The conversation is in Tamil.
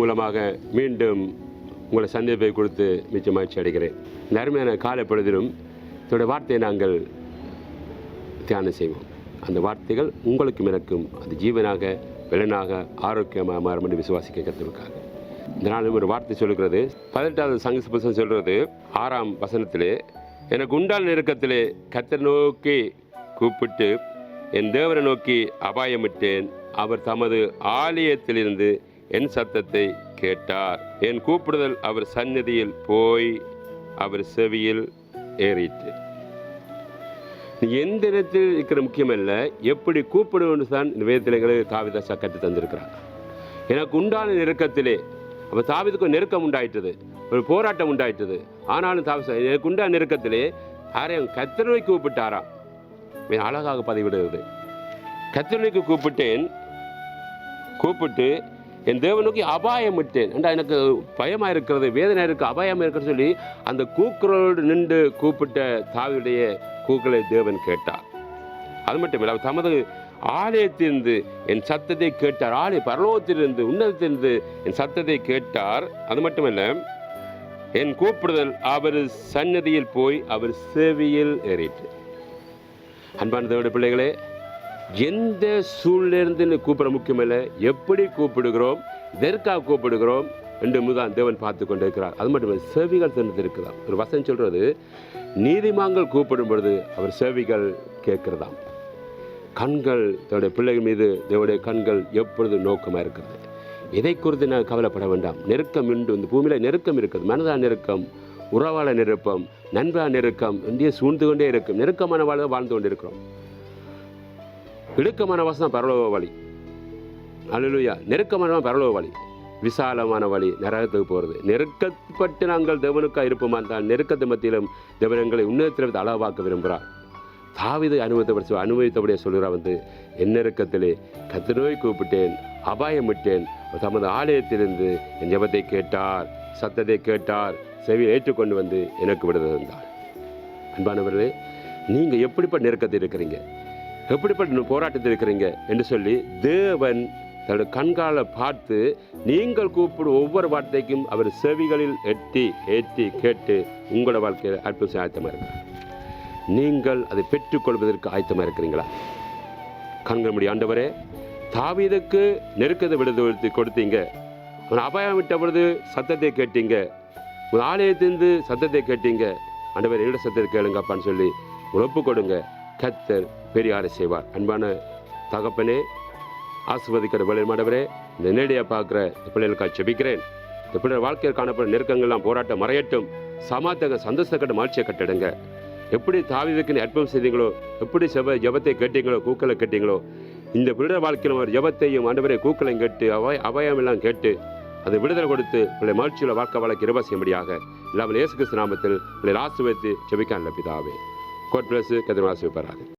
மூலமாக மீண்டும் உங்களை சந்திப்பை கொடுத்து மிச்ச மகிழ்ச்சி அடைகிறேன். இந்த அருமையான காலப்பொழுதிலும் இதோட வார்த்தையை நாங்கள் தியானம் செய்வோம். அந்த வார்த்தைகள் உங்களுக்கும் எனக்கும் அது ஜீவனாக பலனாக ஆரோக்கியமாக மாறும் என்று விசுவாசிக்க கற்றுக்காங்க இந்த நாள் ஒரு வார்த்தை சொல்லுகிறது. பதினெட்டாவது சங்க புத்தகம் சொல்கிறது ஆறாம் வசனத்திலே எனக்கு உண்டான நெருக்கத்திலே கத்தர் நோக்கி கூப்பிட்டு என் தேவரை நோக்கி அபாயமிட்டேன். அவர் தமது ஆலயத்திலிருந்து என் சத்தத்தை கேட்டார். என் கூப்பிடுதல் அவர் சந்நிதியில் போய் அவர் செவியில் ஏறிட்டு எந்த இடத்தில் இருக்கிற முக்கியமல்ல எப்படி கூப்பிடுவது தான் இந்த வேதத்தில் எங்களுக்கு தாவிதாசா கற்று தந்திருக்கிறார். எனக்கு உண்டான நெருக்கத்திலே அப்போ தாவிதுக்கு நெருக்கம் உண்டாயிட்டது ஒரு போராட்டம் உண்டாயிட்டது. ஆனாலும் தாவிசா எனக்கு உண்டான நெருக்கத்திலே யாரையும் கத்தரை கூப்பிட்டாராம். அழகாக பதிவிடுகிறது. கத்தருக்கு கூப்பிட்டேன். கூப்பிட்டு என் தேவன் நோக்கி அபாயம் விட்டேன் ஏண்டா எனக்கு பயமாக இருக்கிறது வேதனை இருக்குது அபாயமாக இருக்கிறது சொல்லி அந்த கூக்குரலோடு நின்று கூப்பிட்ட தாவியுடைய கூக்களை தேவன் கேட்டார். அது மட்டும் இல்லை அவர் தமது ஆலயத்திலிருந்து என் சத்தத்தை கேட்டார். ஆலய பரலோகத்திலிருந்து உன்னதத்திலிருந்து என் சத்தத்தை கேட்டார். அது மட்டுமல்ல என் கூப்பிடுதல் அவர் சன்னதியில் போய் அவர் செவியில் ஏறிட்டு. அன்பான தேவட பிள்ளைகளே எந்த சூழ்நிலிருந்து கூப்பிட முக்கியமில்லை எப்படி கூப்பிடுகிறோம் இதற்காக கூப்பிடுகிறோம் என்று தான் தேவன் பார்த்து கொண்டு இருக்கிறார் அது மட்டும் இல்லை செவிகள் திறந்திருக்கிறார் ஒரு வசனம் சொல்றது நீதிமான்கள் கூப்பிடும் பொழுது அவர் செவிகள் கேட்கிறதாம். கண்கள் தன்னுடைய பிள்ளைகள் மீது தேவனுடைய கண்கள் எப்பொழுது நோக்கமாக இருக்கிறது. இதை குறித்து நான் கவலைப்பட வேண்டாம். நெருக்கம் உண்டு இந்த பூமியில் நெருக்கம் இருக்குது. மனதா நெருக்கம் உறவாள நெருக்கம் நண்பா நெருக்கம் இந்திய சூழ்ந்து கொண்டே இருக்கும். நெருக்கமான வாழ்க்கை வாழ்ந்து கொண்டிருக்கிறோம். இடுக்கமான வசனம் பரலோக வழி. அல்லா நெருக்கமான பரலோக வழி. விசாலமான வழி நரகத்துக்கு போகிறது நெருக்கப்பட்டு நாங்கள் தேவனுக்காக இருப்போமா தான் நெருக்கத்து மத்தியிலும் தேவனங்களை உன்னதத்தில் அளவாக்க விரும்புகிறார். தாவிதை அனுபவத்தை அனுபவித்தபடியே சொல்கிறார் வந்து என் நெருக்கத்திலே கத்திரோய் கூப்பிட்டேன் அபாயம் விட்டேன். தமது ஆலயத்திலிருந்து என் ஜெபத்தை கேட்டார் சத்தத்தை கேட்டார் செவி ஏற்றுக்கொண்டு வந்து எனக்கு விடுதல் இருந்தார் அன்பானவர்களே நீங்கள் எப்படிப்பட்ட நெருக்கத்தில் இருக்கிறீங்க? எப்படிப்பட்ட போராட்டத்தில் இருக்கிறீங்க என்று சொல்லி தேவன் தன்னுடைய கண்கால பார்த்து நீங்கள் கூப்பிடும் ஒவ்வொரு வார்த்தைக்கும் அவர் செவிகளில் எட்டி ஏற்றி கேட்டு உங்களோட வாழ்க்கையில் அற்புதம் ஆயத்தமாக இருக்கிறார். நீங்கள் அதை பெற்றுக்கொள்வதற்கு ஆயத்தமாக இருக்கிறீங்களா? கண்கள் முடி ஆண்டவரே தாவீதுக்கு நெருக்கத்தை விடுதலை கொடுத்தீங்க. அவன் அபாயம் விட்ட பொழுது சத்தத்தை கேட்டீங்க. உன் ஆலயத்திலிருந்து சத்தத்தை கேட்டீங்க. ஆண்டவர் என்னோட சத்தத்தை கேளுங்கப்பான்னு சொல்லி ஒப்பு கொடுங்க. கத்தர் பெரியாரை செய்வார். அன்பான தகப்பனே ஆசிர்வதிக்கிற வேலை மாடவரே இந்த நேரடியாக பார்க்குற பிள்ளைகளுக்காக செபிக்கிறேன் இந்த பிள்ளைகள் வாழ்க்கையில் காணப்படும் நெருக்கங்கள்லாம் போராட்டம் மறையட்டும். சமாத்தக சந்தோஷக்கட்ட மாட்சியை கட்டிடுங்க. எப்படி தாவிதுக்கு அற்பம் செய்தீங்களோ எப்படி செவ ஜபத்தை கேட்டீங்களோ கூக்களை கேட்டீங்களோ இந்த பிள்ளை வாழ்க்கையில் ஒரு ஜபத்தையும் ஆண்டவரை கூக்களையும் கேட்டு அபாய அபாயம் எல்லாம் கேட்டு அதை விடுதலை கொடுத்து பிள்ளை மகிழ்ச்சியுள்ள வாழ்க்கை வழக்கு கிருப செய்யும்படியாக இல்லாமல் இயேசு கிறிஸ்து நாமத்தில் பிள்ளை ஆசிர்வதித்து செபிக்கான் பிதாவே. God bless you. Que a demais seja.